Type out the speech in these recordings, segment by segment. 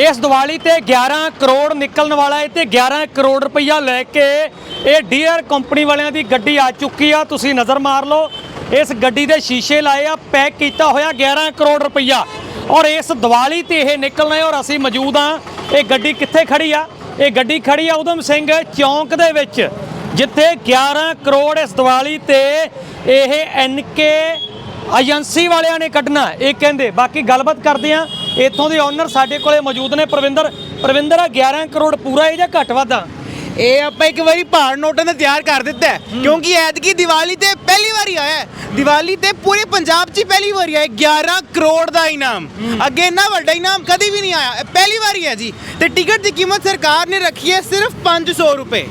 ਇਸ ਦੀਵਾਲੀ ਤੇ 11 ਕਰੋੜ ਨਿਕਲਣ ਵਾਲਾ ਹੈ ਤੇ 11 ਕਰੋੜ ਰੁਪਈਆ ਲੈ ਕੇ ਇਹ ਡੀਅਰ ਕੰਪਨੀ ਵਾਲਿਆਂ ਦੀ ਗੱਡੀ ਆ ਚੁੱਕੀ ਆ। ਤੁਸੀਂ ਨਜ਼ਰ ਮਾਰ ਲਓ, ਇਸ ਗੱਡੀ ਦੇ ਸ਼ੀਸ਼ੇ ਲਾਏ ਆ, ਪੈਕ ਕੀਤਾ ਹੋਇਆ 11 ਕਰੋੜ ਰੁਪਈਆ। ਔਰ ਇਸ ਦੀਵਾਲੀ ਤੇ ਇਹ ਨਿਕਲਣਾ ਹੈ ਔਰ ਅਸੀਂ ਮੌਜੂਦ ਆ ਇਹ ਗੱਡੀ ਕਿੱਥੇ ਖੜੀ ਆ? ਇਹ ਗੱਡੀ ਖੜੀ ਆ ਉਦਮ ਸਿੰਘ ਚੌਂਕ ਦੇ ਵਿੱਚ, ਜਿੱਥੇ 11 ਕਰੋੜ ਇਸ ਦੀਵਾਲੀ ਤੇ ਇਹ ਐਨਕੇ ਏਜੰਸੀ ਵਾਲਿਆਂ ਨੇ ਕੱਢਣਾ। ਇਹ ਕਹਿੰਦੇ, ਬਾਕੀ ਗੱਲਬਾਤ ਕਰਦੇ ਆ ਇੱਥੋਂ ਦੇ ਓਨਰ ਸਾਡੇ ਕੋਲੇ ਮੌਜੂਦ ਨੇ ਪ੍ਰਵਿੰਦਰ। ਪ੍ਰਵਿੰਦਰ ਆ 11 ਕਰੋੜ ਪੂਰਾ ਇਹ ਜਾਂ ਘੱਟ ਵਾਧਾ? ਇਹ ਆਪਾਂ ਇੱਕ ਵਾਰੀ ਪਹਾੜ ਨੋਟਾਂ ਦਾ ਤਿਆਰ ਕਰ ਦਿੱਤਾ ਹੈ ਕਿਉਂਕਿ ਐਤਕੀ ਦੀਵਾਲੀ ਤੇ ਪਹਿਲੀ ਵਾਰੀ ਆਇਆ ਹੈ। ਦੀਵਾਲੀ ਤੇ ਪੂਰੇ ਪੰਜਾਬ 'ਚ ਹੀ ਪਹਿਲੀ ਵਾਰੀ ਆਇਆ 11 ਕਰੋੜ ਦਾ ਇਨਾਮ। ਅੱਗੇ ਇੰਨਾ ਵੱਡਾ ਇਨਾਮ ਕਦੀ ਵੀ ਨਹੀਂ ਆਇਆ ਇਹ ਪਹਿਲੀ ਵਾਰੀ ਹੈ ਜੀ। ਤੇ ਟਿਕਟ ਦੀ ਕੀਮਤ ਸਰਕਾਰ ਨੇ ਰੱਖੀ ਹੈ ਸਿਰਫ 500 ਰੁਪਏ।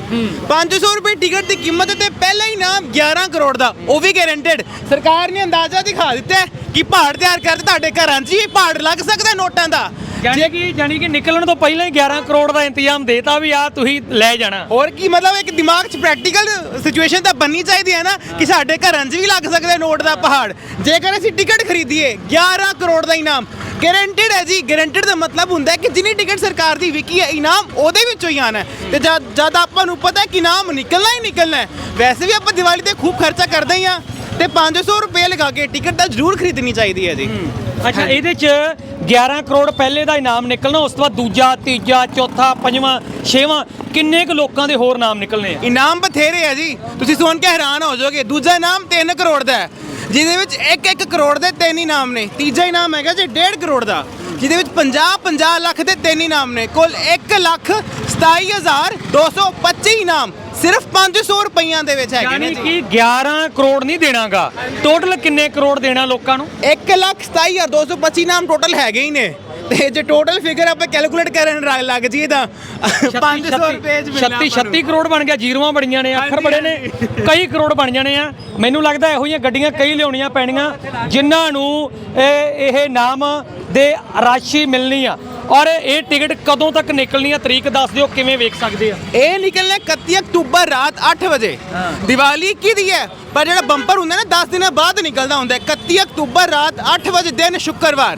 500 ਰੁਪਏ ਟਿਕਟ ਦੀ ਕੀਮਤ ਤੇ ਪਹਿਲਾ ਇਨਾਮ 11 ਕਰੋੜ ਦਾ ਉਹ ਵੀ ਗਾਰੰਟਡ ਸਰਕਾਰ ਨੇ ਅੰਦਾਜ਼ਾ ਦਿਖਾ ਦਿੱਤਾ ਹੈ ਕਿ ਪਹਾੜ ਤਿਆਰ ਕਰਦੇ ਤੁਹਾਡੇ ਘਰਾਂ 'ਚ? ਹੀ ਪਹਾੜ ਲੱਗ ਸਕਦਾ ਨੋਟਾਂ ਦਾ? ਯਾਨੀ ਕਿ ਯਾਨੀ ਕਿ ਨਿਕਲਣ ਤੋਂ ਪਹਿਲਾਂ ਹੀ 11 ਕਰੋੜ ਦਾ ਇੰਤਜ਼ਾਮ ਦੇਤਾ ਵੀ ਆ ਤੁਸੀਂ ਲੈ ਜਾਣਾ। ਹੋਰ ਕੀ ਮਤਲਬ ਇੱਕ ਦਿਮਾਗ 'ਚ ਪ੍ਰੈਕਟੀਕਲ ਸਿਚੁਏਸ਼ਨ ਤਾਂ ਬੰਨੀ ਚਾਹੀਦੀ ਹੈ ਨਾ ਕਿ ਸਾਡੇ ਘਰਾਂ 'ਚ ਵੀ ਲੱਗ ਸਕਦਾ ਨੋਟ ਦਾ ਪਹਾੜ। ਜੇਕਰ ਅਸੀਂ ਟਿਕਟ ਖਰੀਦੀਏ 11 ਕਰੋੜ ਦਾ ਇਨਾਮ। ਗਾਰੰਟਡ ਹੈ ਜੀ ਗਾਰੰਟਡ ਦਾ ਮਤਲਬ ਹੁੰਦਾ ਹੈ ਕਿ ਜਿੰਨੀ ਟਿਕਟ ਸਰਕਾਰ ਦੀ ਵਿਕੀ ਹੈ ਇਨਾਮ ਉਹਦੇ ਵਿੱਚੋਂ ਹੀ ਆਣਾ ਤੇ ਜਦ ਜਦ ਆਪਾਂ ਨੂੰ ਪਤਾ ਹੈ ਕਿ ਇਨਾਮ ਨਿਕਲਣਾ ਹੀ ਨਿਕਲਣਾ ਹੈ ਵੈਸੇ ਵੀ ਆਪਾਂ ਦੀਵਾਲੀ ਤੇ ਖੂਬ ਖਰਚਾ ਕਰਦੇ ਹੀ ਆ ਤੇ 500 ਰੁਪਏ ਲਗਾ ਕੇ ਟਿਕਟ ਤਾਂ ਜ਼ਰੂਰ ਖਰੀਦਣੀ ਚਾਹੀਦੀ ਹੈ ਜੀ। ਅੱਛਾ ਇਹਦੇ ਚ 11 ਕਰੋੜ ਪਹਿਲੇ ਦਾ ਇਨਾਮ ਨਿਕਲਣਾ ਉਸ ਤੋਂ ਬਾਅਦ ਦੂਜਾ ਤੀਜਾ ਚੌਥਾ ਪੰਜਵਾਂ ਛੇਵਾਂ ਕਿੰਨੇ ਕੁ ਲੋਕਾਂ ਦੇ ਹੋਰ ਨਾਮ ਨਿਕਲਣੇ ਆ? ਇਨਾਮ ਬਥੇਰੇ ਹੈ ਜੀ। ਤੁਸੀਂ ਸੁਣ ਕੇ ਹੈਰਾਨ ਹੋ ਜਾਓਗੇ ਦੂਜਾ ਇਨਾਮ 3 ਕਰੋੜ ਦਾ ਹੈ। ਜਿਹਦੇ ਵਿੱਚ 1-1 ਕਰੋੜ ਦੇ ਤਿੰਨ ਇਨਾਮ ਨੇ। ਤੀਜਾ ਇਨਾਮ ਹੈਗਾ ਜੀ 1.5 ਕਰੋੜ ਦਾ। ਜਿਹਦੇ ਵਿੱਚ 50-50 ਲੱਖ ਦੇ ਤਿੰਨ ਇਨਾਮ ਨੇ। ਕੁੱਲ 1 ਲੱਖ 27225 ਇਨਾਮ। ਸਿਰਫ 500 ਰੁਪਈਆਂ ਦੇ ਵਿੱਚ ਹੈਗੇ ਨੇ ਯਾਨੀ ਜੀ। ਕਿ 11 ਕਰੋੜ ਨਹੀਂ ਦੇਣਾਗਾ। ਟੋਟਲ ਕਿੰਨੇ ਕਰੋੜ ਦੇਣਾ ਲੋਕਾਂ ਨੂੰ? 1 ਲੱਖ 27225 ਇਨਾਮ ਟੋਟਲ ਹੈਗੇ ਹੀ ਨੇ। ਤੇ ਜੇ ਟੋਟਲ ਫਿਗਰ ਆਪਾਂ ਕੈਲਕੂਲੇਟ ਕਰਨ ਰ- ਲੱਗ ਜੀਏ ਤਾਂ 500 ਰੁਪਏ ਚ ਮਿਲਣਾ 36 36 ਕਰੋੜ ਬਣ ਗਿਆ ਜੀਰੋਆਂ ਬੜੀਆਂ ਨੇ ਅੱਖਰ ਬੜੇ ਨੇ ਕਈ ਕਰੋੜ ਬਣ ਜਾਣੇ ਆ। ਮੈਨੂੰ ਲੱਗਦਾ ਇਹੋ ਜਿਹੀਆਂ ਗੱਡੀਆਂ ਕਈ ਲਿਆਉਣੀਆਂ ਪੈਣੀਆਂ ਜਿਨ੍ਹਾਂ ਨੂੰ ਇਹ ਇਹ ਨਾਮ ਦੇ ਰਾਸ਼ੀ ਮਿਲਣੀ ਆ। ਔਰ ਇਹ ਟਿਕਟ ਕਦੋਂ ਤੱਕ ਨਿਕਲਣੀ ਆ? ਤਰੀਕ ਦੱਸ ਦਿਓ ਕਿਵੇਂ ਵੇਖ ਸਕਦੇ ਆ? ਇਹ ਨਿਕਲਣਾ 31 ਅਕਤੂਬਰ ਰਾਤ 8 ਵਜੇ। ਹਾਂ। ਦੀਵਾਲੀ ਕਿਹਦੀ ਹੈ? ਪਰ ਜਿਹੜਾ ਬੰਪਰ ਹੁੰਦਾ ਨਾ 10 ਦਿਨਾਂ ਬਾਅਦ ਨਿਕਲਦਾ ਹੁੰਦਾ। ਹੈ 31 ਅਕਤੂਬਰ ਰਾਤ 8 ਵਜੇ ਦਿਨ ਸ਼ੁੱਕਰਵਾਰ।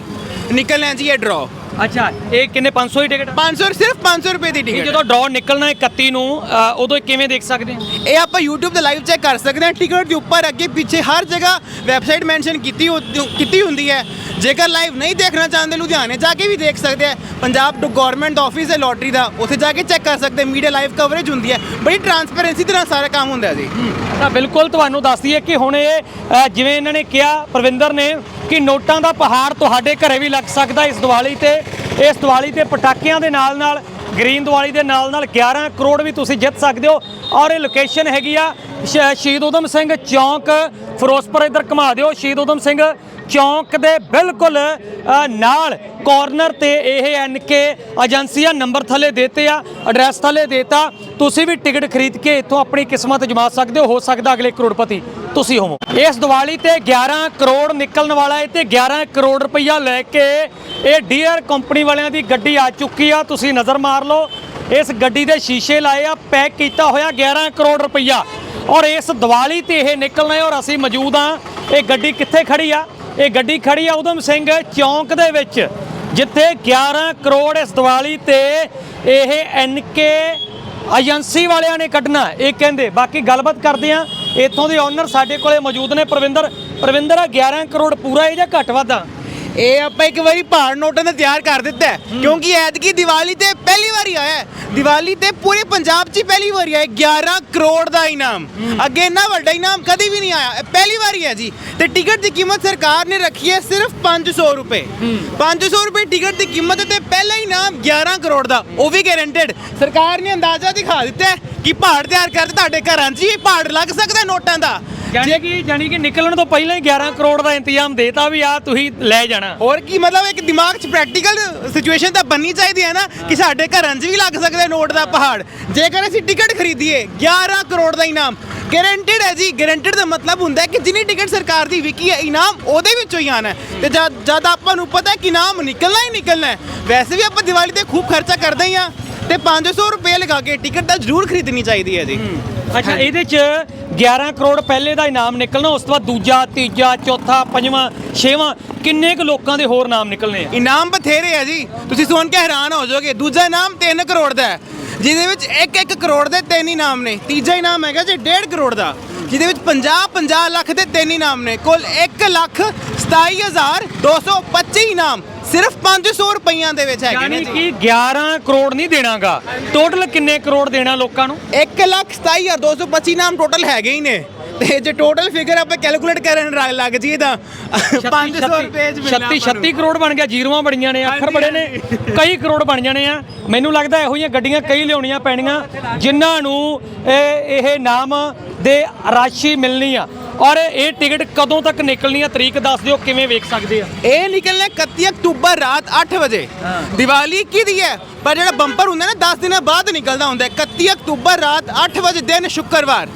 ਨਿਕਲਣਾ ਜੀ ਇਹ ਡਰਾ ਅੱਛਾ ਇਹ ਕਿੰਨੇ 500 ਹੀ ਟਿਕਟ 500 ਸਿਰਫ 500 ਰੁਪਏ ਦੀ ਇਹ ਟਿਕਟ। ਜਦੋਂ ਡਰਾਅ ਨਿਕਲਣਾ ਹੈ 31 ਨੂੰ ਅ, ਉਦੋਂ ਕਿਵੇਂ ਦੇਖ ਸਕਦੇ ਆ ਇਹ ਆਪਾਂ YouTube ਤੇ ਲਾਈਵ ਚੈੱਕ ਕਰ ਸਕਦੇ ਹਾਂ। ਟਿਕਟ ਦੇ ਉੱਪਰ ਅੱਗੇ ਪਿੱਛੇ ਹਰ ਜਗ੍ਹਾ ਵੈਬਸਾਈਟ ਮੈਂਸ਼ਨ ਕੀਤੀ ਹੋ- ਕੀਤੀ ਹੁੰਦੀ ਹੈ। ਜੇਕਰ ਲਾਈਵ ਨਹੀਂ ਦੇਖਣਾ ਚਾਹੁੰਦੇ ਲੁਧਿਆਣੇ ਜਾ ਕੇ ਵੀ ਦੇਖ ਸਕਦੇ ਆ ਪੰਜਾਬ ਗਵਰਨਮੈਂਟ ਦਾ ਆਫਿਸ ਹੈ ਲੋਟਰੀ ਦਾ। ਉੱਥੇ ਜਾ ਕੇ ਚੈੱਕ ਕਰ ਸਕਦੇ ਮੀਡੀਆ ਲਾਈਵ ਕਵਰੇਜ ਹੁੰਦੀ ਹੈ। ਬੜੀ ਟਰਾਂਸਪੇਰੈਂਸੀ ਦੇ ਨਾਲ ਸਾਰਾ ਕੰਮ ਹੁੰਦਾ ਹੈ ਜੀ। ਤਾਂ ਬਿਲਕੁਲ ਤੁਹਾਨੂੰ ਦੱਸ ਦਈਏ ਕਿ ਹੁਣ ਇਹ ਅ, ਜਿਵੇਂ ਇਹਨਾਂ ਨੇ ਕਿਹਾ ਪ੍ਰਵਿੰਦਰ ਨੇ ਕਿ ਨੋਟਾਂ ਦਾ ਪਹਾੜ ਤੁਹਾਡੇ ਘਰੇ ਵੀ ਲੱਗ ਸਕਦਾ ਇਸ ਦੀਵਾਲੀ ਤੇ। ਇਸ ਦੀਵਾਲੀ ਤੇ ਪਟਾਕਿਆਂ ਦੇ ਨਾਲ ਨਾਲ, ਗ੍ਰੀਨ ਦੀਵਾਲੀ ਦੇ ਨਾਲ ਨਾਲ 11 ਕਰੋੜ ਵੀ ਤੁਸੀਂ ਜਿੱਤ ਸਕਦੇ ਹੋ। ਔਰ ਇਹ ਲੋਕੇਸ਼ਨ ਹੈਗੀ ਆ ਸ਼ਹੀਦ ਊਧਮ ਸਿੰਘ ਚੌਂਕ, ਫਿਰੋਜ਼ਪੁਰ ਇੱਧਰ ਘੁਮਾ ਦਿਓ। ਸ਼ਹੀਦ ਊਧਮ ਸਿੰਘ ਚੌਂਕ ਦੇ ਬਿਲਕੁਲ ਨਾਲ ਕਾਰਨਰ ਤੇ ਇਹ ਐਨ ਐਨਕੇ ਏਜੰਸੀਆਂ ਨੰਬਰ ਥੱਲੇ ਦੇਤੇ ਆ ਐਡਰੈਸ ਥੱਲੇ ਦੇਤਾ। ਤੁਸੀਂ ਵੀ ਟਿਕਟ ਖਰੀਦ ਕੇ ਇੱਥੋਂ ਆਪਣੀ ਕਿਸਮਤ ਜਮਾ ਸਕਦੇ ਹੋ ਹੋ ਸਕਦਾ ਅਗਲੇ ਕਰੋੜਪਤੀ ਤੁਸੀਂ ਹੋਵੋ। ਇਸ ਦੀਵਾਲੀ ਤੇ 11 ਕਰੋੜ ਨਿਕਲਣ ਵਾਲਾ ਹੈ ਤੇ 11 ਕਰੋੜ ਰੁਪਈਆ ਲੈ ਕੇ ਇਹ ਡੀਅਰ ਕੰਪਨੀ ਵਾਲਿਆਂ ਦੀ ਗੱਡੀ ਆ ਚੁੱਕੀ ਆ, ਤੁਸੀਂ ਨਜ਼ਰ ਮਾਰ ਲਓ। ਇਸ ਗੱਡੀ ਦੇ ਸ਼ੀਸ਼ੇ ਲਾਏ ਆ, ਪੈਕ ਕੀਤਾ ਹੋਇਆ 11 ਕਰੋੜ ਰੁਪਈਆ। ਔਰ ਇਸ ਦੀਵਾਲੀ ਤੇ ਇਹ ਨਿਕਲਣਾ ਹੈ ਔਰ ਅਸੀਂ ਮੌਜੂਦ ਆ ਇਹ ਗੱਡੀ ਕਿੱਥੇ ਖੜੀ ਆ? ਇਹ ਗੱਡੀ ਖੜੀ ਆ ਉਦਮ ਸਿੰਘ ਚੌਂਕ ਦੇ ਵਿੱਚ, ਜਿੱਥੇ 11 ਕਰੋੜ ਇਸ ਦੀਵਾਲੀ ਤੇ ਇਹ ਐਨਕੇ ਏਜੰਸੀ ਵਾਲਿਆਂ ਨੇ ਕੱਢਣਾ, ਇਹ ਕਹਿੰਦੇ। ਬਾਕੀ ਗੱਲਬਾਤ ਕਰਦੇ ਆ ਇੱਥੋਂ ਦੇ ਓਨਰ ਸਾਡੇ ਕੋਲੇ ਮੌਜੂਦ ਨੇ, ਪ੍ਰਵਿੰਦਰ। ਪ੍ਰਵਿੰਦਰ ਆ 11 ਕਰੋੜ ਪੂਰਾ ਇਹ ਜਾਂ ਘੱਟ ਵਾਧਾ। ਇਹ ਆਪਾਂ ਇੱਕ ਵਾਰੀ ਪਹਾੜ ਨੋਟਾਂ ਦਾ ਤਿਆਰ ਕਰ ਦਿੱਤਾ ਕਿਉਂਕਿ ਐਤਕੀ ਦੀਵਾਲੀ ਤੇ ਪਹਿਲੀ ਵਾਰੀ ਆਇਆ ਹੈ। ਦੀਵਾਲੀ ਤੇ ਪੂਰੇ ਪੰਜਾਬ 'ਚ ਪਹਿਲੀ ਵਾਰੀ ਆਇਆ 11 ਕਰੋੜ ਦਾ ਇਨਾਮ। ਅੱਗੇ ਇੰਨਾ ਵੱਡਾ ਇਨਾਮ ਕਦੀ ਵੀ ਨਹੀਂ ਆਇਆ। ਪਹਿਲੀ ਵਾਰੀ ਹੈ ਜੀ। ਤੇ ਟਿਕਟ ਦੀ ਕੀਮਤ ਸਰਕਾਰ ਨੇ ਰੱਖੀ ਹੈ ਸਿਰਫ 500 ਰੁਪਏ। 500 ਰੁਪਏ ਟਿਕਟ ਦੀ ਕੀਮਤ ਤੇ ਪਹਿਲਾ ਇਨਾਮ 11 ਕਰੋੜ ਦਾ ਉਹ ਵੀ ਗਾਰੰਟਡ ਸਰਕਾਰ ਨੇ ਅੰਦਾਜ਼ਾ ਦਿਖਾ ਦਿੱਤਾ ਕਿ ਪਹਾੜ ਤਿਆਰ ਕਰਦੇ ਤੁਹਾਡੇ ਘਰਾਂ 'ਚ ਹੀ ਪਹਾੜ ਲੱਗ ਸਕਦਾ ਨੋਟਾਂ ਦਾ। ਯਾਨੀ ਕਿ ਯਾਨੀ ਕਿ ਨਿਕਲਣ ਤੋਂ ਪਹਿਲਾਂ ਹੀ 11 ਕਰੋੜ ਦਾ ਇੰਤਜ਼ਾਮ ਦੇਤਾ ਵੀ ਆ ਤੁਸੀਂ ਲੈ ਜਾਣਾ। ਹੋਰ ਕੀ ਮਤਲਬ ਇੱਕ ਦਿਮਾਗ 'ਚ ਪ੍ਰੈਕਟੀਕਲ ਸਿਚੁਏਸ਼ਨ ਤਾਂ ਬੰਨੀ ਚਾਹੀਦੀ ਹੈ ਨਾ ਕਿ ਸਾਡੇ ਘਰਾਂ 'ਚ ਵੀ ਲੱਗ ਸਕਦਾ ਨੋਟ ਦਾ ਪਹਾੜ। ਜੇਕਰ ਅਸੀਂ ਟਿਕਟ ਖਰੀਦੀਏ 11 ਕਰੋੜ ਦਾ ਇਨਾਮ। ਗਾਰੰਟਡ ਹੈ ਜੀ ਗਾਰੰਟਡ ਦਾ ਮਤਲਬ ਹੁੰਦਾ ਹੈ ਕਿ ਜਿੰਨੀ ਟਿਕਟ ਸਰਕਾਰ ਦੀ ਵਿਕੀ ਹੈ ਇਨਾਮ ਉਹਦੇ ਵਿੱਚੋਂ ਹੀ ਆਣਾ ਤੇ ਜਦ ਜਦ ਆਪਾਂ ਨੂੰ ਪਤਾ ਹੈ ਕਿ ਇਨਾਮ ਨਿਕਲਣਾ ਹੀ ਨਿਕਲਣਾ ਹੈ ਵੈਸੇ ਵੀ ਆਪਾਂ ਦੀਵਾਲੀ ਤੇ ਖੂਬ ਖਰਚਾ ਕਰਦੇ ਹੀ ਆ ਤੇ 500 ਰੁਪਏ ਲਗਾ ਕੇ ਟਿਕਟ ਤਾਂ ਜ਼ਰੂਰ ਖਰੀਦਣੀ ਚਾਹੀਦੀ ਹੈ ਜੀ। ਅੱਛਾ ਇਹਦੇ ਚ 11 ਕਰੋੜ ਪਹਿਲੇ ਦਾ ਇਨਾਮ ਨਿਕਲਣਾ ਉਸ ਤੋਂ ਬਾਅਦ ਦੂਜਾ ਤੀਜਾ ਚੌਥਾ ਪੰਜਵਾਂ ਛੇਵਾਂ ਕਿੰਨੇ ਕੁ ਲੋਕਾਂ ਦੇ ਹੋਰ ਨਾਮ ਨਿਕਲਣੇ ਆ? ਇਨਾਮ ਬਥੇਰੇ ਹੈ ਜੀ। ਤੁਸੀਂ ਸੁਣ ਕੇ ਹੈਰਾਨ ਹੋ ਜਾਓਗੇ ਦੂਜਾ ਇਨਾਮ 3 ਕਰੋੜ ਦਾ ਹੈ ਜਿਹਦੇ ਵਿੱਚ 1-1 ਕਰੋੜ ਦੇ ਤਿੰਨ ਇਨਾਮ ਨੇ। ਤੀਜਾ ਇਨਾਮ ਹੈਗਾ ਜੀ 1.5 ਕਰੋੜ ਦਾ ਜਿਹਦੇ ਵਿੱਚ 50-50 ਲੱਖ ਦੇ ਤਿੰਨ ਇਨਾਮ ਨੇ। ਕੁੱਲ 1 ਲੱਖ 27225 ਇਨਾਮ। ਸਿਰਫ 500 ਰੁਪਈਆਂ ਦੇ ਵਿੱਚ ਹੈਗੇ ਨੇ ਯਾਨੀ ਜੀ। ਕਿ 11 ਕਰੋੜ ਨਹੀਂ ਦੇਣਾਗਾ। ਟੋਟਲ ਕਿੰਨੇ ਕਰੋੜ ਦੇਣਾ ਲੋਕਾਂ ਨੂੰ? 1 ਲੱਖ 27225 ਨਾਮ ਟੋਟਲ ਹੈਗੇ ਹੀ ਨੇ। ਤੇ ਜੇ ਟੋਟਲ ਫਿਗਰ ਆਪਾਂ ਕੈਲਕੂਲੇਟ ਕਰਨ ਰ- ਲੱਗ ਜਾਈਏ ਤਾਂ 500 ਰੁਪਏ ਚ ਮਿਲਣਾ 36 36 ਕਰੋੜ ਬਣ ਗਿਆ ਜ਼ੀਰੋਆਂ ਬੜੀਆਂ ਨੇ ਅੱਖਰ ਬੜੇ ਨੇ ਕਈ ਕਰੋੜ ਬਣ ਜਾਣੇ ਆ। ਮੈਨੂੰ ਲੱਗਦਾ ਇਹੋ ਜਿਹੀਆਂ ਗੱਡੀਆਂ ਕਈ ਲਿਆਉਣੀਆਂ ਪੈਣੀਆਂ ਜਿਨ੍ਹਾਂ ਨੂੰ ਇਹ ਇਹ ਨਾਮ ਦੇ ਰਾਸ਼ੀ ਮਿਲਣੀ ਆ। ਔਰ ਇਹ ਟਿਕਟ ਕਦੋਂ ਤੱਕ ਨਿਕਲਣੀ ਆ? ਤਰੀਕ ਦੱਸ ਦਿਓ ਕਿਵੇਂ ਵੇਖ ਸਕਦੇ ਆ? ਇਹ ਨਿਕਲਣਾ 31 ਅਕਤੂਬਰ ਰਾਤ 8 ਵਜੇ। ਦੀਵਾਲੀ ਕਿਹਦੀ ਹੈ? ਪਰ ਜਿਹੜਾ ਬੰਪਰ ਹੁੰਦਾ ਨਾ 10 ਦਿਨਾਂ ਬਾਅਦ ਨਿਕਲਦਾ ਹੁੰਦਾ। ਹੈ। 31 ਅਕਤੂਬਰ ਰਾਤ 8 ਵਜੇ ਦਿਨ ਸ਼ੁੱਕਰਵਾਰ।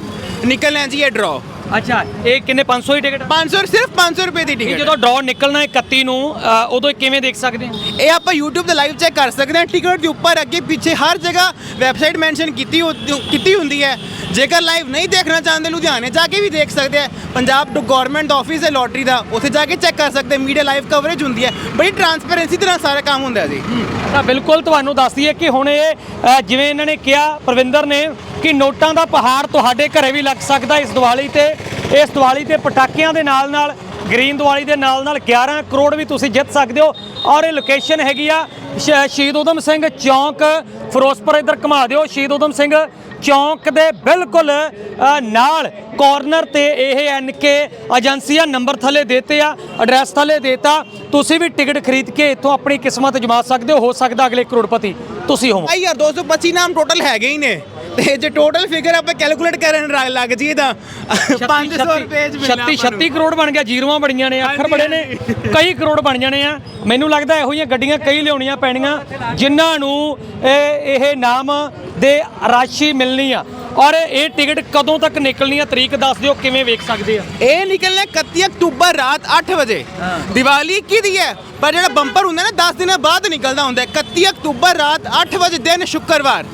ਨਿਕਲਣਾ ਹੈ ਜੀ ਇਹ ਡਰਾ ਅੱਛਾ ਇਹ ਕਿੰਨੇ 500 ਹੀ ਟਿਕਟ 500 ਸਿਰਫ 500 ਰੁਪਏ ਦੀ ਇਹ ਟਿਕਟ। ਜਦੋਂ ਡਰਾਅ ਨਿਕਲਣਾ ਹੈ 31 ਨੂੰ ਅ, ਉਦੋਂ ਕਿਵੇਂ ਦੇਖ ਸਕਦੇ ਆ ਇਹ ਆਪਾਂ YouTube ਤੇ ਲਾਈਵ ਚੈੱਕ ਕਰ ਸਕਦੇ ਹਾਂ। ਟਿਕਟ ਦੇ ਉੱਪਰ ਅੱਗੇ ਪਿੱਛੇ ਹਰ ਜਗ੍ਹਾ ਵੈਬਸਾਈਟ ਮੈਂਸ਼ਨ ਕੀਤੀ ਹੋ- ਕੀਤੀ ਹੁੰਦੀ ਹੈ। ਜੇਕਰ ਲਾਈਵ ਨਹੀਂ ਦੇਖਣਾ ਚਾਹੁੰਦੇ ਲੁਧਿਆਣੇ ਜਾ ਕੇ ਵੀ ਦੇਖ ਸਕਦੇ ਆ ਪੰਜਾਬ ਗਵਰਨਮੈਂਟ ਆਫਿਸ ਹੈ ਲੋਟਰੀ ਦਾ ਉੱਥੇ ਜਾ ਕੇ ਚੈੱਕ ਕਰ ਸਕਦੇ ਮੀਡੀਆ ਲਾਈਵ ਕਵਰੇਜ ਹੁੰਦੀ ਹੈ। ਬੜੀ ਟਰਾਂਸਪੇਰੈਂਸੀ ਦੇ ਨਾਲ ਸਾਰਾ ਕੰਮ ਹੁੰਦਾ ਹੈ ਜੀ। ਤਾਂ ਬਿਲਕੁਲ ਤੁਹਾਨੂੰ ਦੱਸ ਦਈਏ ਕਿ ਹੁਣ ਇਹ ਅ, ਜਿਵੇਂ ਇਹਨਾਂ ਨੇ ਕਿਹਾ ਪ੍ਰਵਿੰਦਰ ਨੇ ਕਿ ਨੋਟਾਂ ਦਾ ਪਹਾੜ ਤੁਹਾਡੇ ਘਰੇ ਵੀ ਲੱਗ ਸਕਦਾ ਇਸ ਦੀਵਾਲੀ ਤੇ। ਇਸ ਦੀਵਾਲੀ ਤੇ ਪਟਾਕਿਆਂ ਦੇ ਨਾਲ ਨਾਲ, ਗ੍ਰੀਨ ਦੀਵਾਲੀ ਦੇ ਨਾਲ ਨਾਲ 11 ਕਰੋੜ ਵੀ ਤੁਸੀਂ ਜਿੱਤ ਸਕਦੇ ਹੋ। ਔਰ ਇਹ ਲੋਕੇਸ਼ਨ ਹੈਗੀ ਆ ਸ਼ਹੀਦ ਊਧਮ ਸਿੰਘ ਚੌਂਕ। ਫਿਰੋਜ਼ਪੁਰ ਇੱਧਰ ਘੁਮਾ ਦਿਓ। ਸ਼ਹੀਦ ਊਧਮ ਸਿੰਘ ਚੌਂਕ ਦੇ ਬਿਲਕੁਲ ਨਾਲ ਕਾਰਨਰ ਤੇ ਇਹ ਐਨਕੇ ਏਜੰਸੀਆਂ ਨੰਬਰ ਥੱਲੇ ਦੇਤੇ ਆ ਐਡਰੈਸ ਥੱਲੇ ਦੇਤਾ। ਤੁਸੀਂ ਵੀ ਟਿਕਟ ਖਰੀਦ ਕੇ ਇੱਥੋਂ ਆਪਣੀ ਕਿਸਮਤ ਜਮਾ ਸਕਦੇ ਹੋ। ਹੋ ਸਕਦਾ ਅਗਲੇ ਕਰੋੜਪਤੀ ਤੁਸੀਂ ਹੋਵੋ। ਆਈ ਯਾਰ 225 ਨਾਮ ਟੋਟਲ ਹੈਗੇ ਹੀ ਨੇ। ਤੇ ਜੇ ਟੋਟਲ ਫਿਗਰ ਆਪਾਂ ਕੈਲਕੂਲੇਟ ਕਰਨ ਲੱਗ ਜਾਈਏ ਤਾਂ 500 ਰੁਪਏ ਚ ਮਿਲਣਾ 36 36 ਕਰੋੜ ਬਣ ਗਿਆ ਜ਼ੀਰੋਆਂ ਬੜੀਆਂ ਨੇ ਅੱਖਰ ਬੜੇ ਨੇ ਕਈ ਕਰੋੜ ਬਣ ਜਾਣੇ ਆ। ਮੈਨੂੰ ਲੱਗਦਾ ਇਹੋ ਜਿਹੀਆਂ ਗੱਡੀਆਂ ਕਈ ਲਿਆਉਣੀਆਂ ਪੈਣੀਆਂ ਜਿਨ੍ਹਾਂ ਨੂੰ ਇਹ ਇਹ ਨਾਮ ਦੇ ਰਾਸ਼ੀ ਮਿਲਣੀ ਆ। ਔਰ ਇਹ ਟਿਕਟ ਕਦੋਂ ਤੱਕ ਨਿਕਲਣੀ ਆ ਤਰੀਕ ਦੱਸ ਦਿਓ ਕਿਵੇਂ ਵੇਖ ਸਕਦੇ ਆ। ਇਹ ਨਿਕਲਣਾ 31 ਅਕਤੂਬਰ ਰਾਤ 8 ਵਜੇ। ਦੀਵਾਲੀ ਕਿਹਦੀ ਹੈ ਪਰ ਜਿਹੜਾ ਬੰਪਰ ਹੁੰਦਾ ਨਾ 10 ਦਿਨਾਂ ਬਾਅਦ ਨਿਕਲਦਾ ਹੁੰਦਾ ਹੈ। 31 ਅਕਤੂਬਰ ਰਾਤ 8 ਵਜੇ ਦਿਨ ਸ਼ੁੱਕਰਵਾਰ।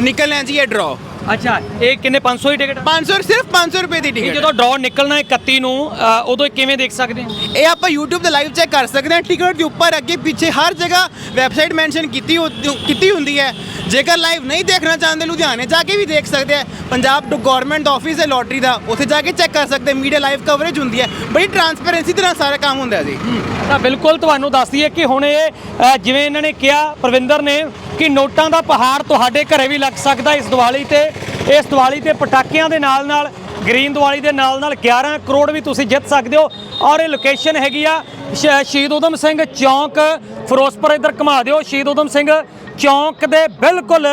ਨਿਕਲਣਾ ਹੈ ਜੀ ਇਹ ਡਰਾ ਅੱਛਾ ਇਹ ਕਿੰਨੇ 500 ਹੀ ਟਿਕਟ 500 ਸਿਰਫ 500 ਰੁਪਏ ਦੀ ਇਹ ਟਿਕਟ ਜਦੋਂ ਡਰਾਅ ਨਿਕਲਣਾ ਹੈ 31 ਨੂੰ ਅ, ਉਦੋਂ ਇਹ ਕਿਵੇਂ ਦੇਖ ਸਕਦੇ ਆ ਇਹ ਆਪਾਂ YouTube ਤੇ ਲਾਈਵ ਚੈੱਕ ਕਰ ਸਕਦੇ ਹਾਂ। ਟਿਕਟ ਦੇ ਉੱਪਰ ਅੱਗੇ ਪਿੱਛੇ ਹਰ ਜਗ੍ਹਾ ਵੈਬਸਾਈਟ ਮੈਂਸ਼ਨ ਕੀਤੀ ਹੋ- ਕੀਤੀ ਹੁੰਦੀ ਹੈ। ਜੇਕਰ ਲਾਈਵ ਨਹੀਂ ਦੇਖਣਾ ਚਾਹੁੰਦੇ ਲੁਧਿਆਣੇ ਜਾ ਕੇ ਵੀ ਦੇਖ ਸਕਦੇ ਆ ਪੰਜਾਬ ਗਵਰਨਮੈਂਟ ਆਫਿਸ ਹੈ ਲੋਟਰੀ ਦਾ। ਉੱਥੇ ਜਾ ਕੇ ਚੈੱਕ ਕਰ ਸਕਦੇ ਮੀਡੀਆ ਲਾਈਵ ਕਵਰੇਜ ਹੁੰਦੀ ਹੈ। ਬੜੀ ਟਰਾਂਸਪੇਰੈਂਸੀ ਦੇ ਨਾਲ ਸਾਰਾ ਕੰਮ ਹੁੰਦਾ ਹੈ ਜੀ। ਤਾਂ ਬਿਲਕੁਲ ਤੁਹਾਨੂੰ ਦੱਸ ਦਈਏ ਕਿ ਹੁਣ ਇਹ ਅ, ਜਿਵੇਂ ਇਹਨਾਂ ਨੇ ਕਿਹਾ ਪ੍ਰਵਿੰਦਰ ਨੇ ਕਿ ਨੋਟਾਂ ਦਾ ਪਹਾੜ ਤੁਹਾਡੇ ਘਰੇ ਵੀ ਲੱਗ ਸਕਦਾ ਇਸ ਦੀਵਾਲੀ ਤੇ। ਇਸ ਦੀਵਾਲੀ ਤੇ ਪਟਾਕਿਆਂ ਦੇ ਨਾਲ ਨਾਲ, ਗ੍ਰੀਨ ਦੀਵਾਲੀ ਦੇ ਨਾਲ ਨਾਲ 11 ਕਰੋੜ ਵੀ ਤੁਸੀਂ ਜਿੱਤ ਸਕਦੇ ਹੋ। ਔਰ ਇਹ ਲੋਕੇਸ਼ਨ ਹੈਗੀ ਆ ਸ਼ਹੀਦ ਊਧਮ ਸਿੰਘ ਚੌਂਕ, ਫਿਰੋਜ਼ਪੁਰ ਇੱਧਰ ਘੁਮਾ ਦਿਓ। ਸ਼ਹੀਦ ਊਧਮ ਸਿੰਘ ਚੌਂਕ ਦੇ ਬਿਲਕੁਲ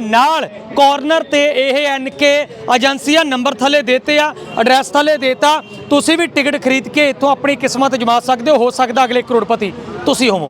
ਨਾਲ ਕਾਰਨਰ ਤੇ ਇਹ ਐਨਕੇ ਏਜੰਸੀਆਂ ਨੰਬਰ ਥੱਲੇ ਦੇਤੇ ਆ ਐਡਰੈਸ ਥੱਲੇ ਦੇਤਾ। ਤੁਸੀਂ ਵੀ ਟਿਕਟ ਖਰੀਦ ਕੇ ਇੱਥੋਂ ਆਪਣੀ ਕਿਸਮਤ ਜਮਾ ਸਕਦੇ ਹੋ। ਹੋ ਸਕਦਾ ਅਗਲੇ ਕਰੋੜਪਤੀ ਤੁਸੀਂ ਹੋਵੋ।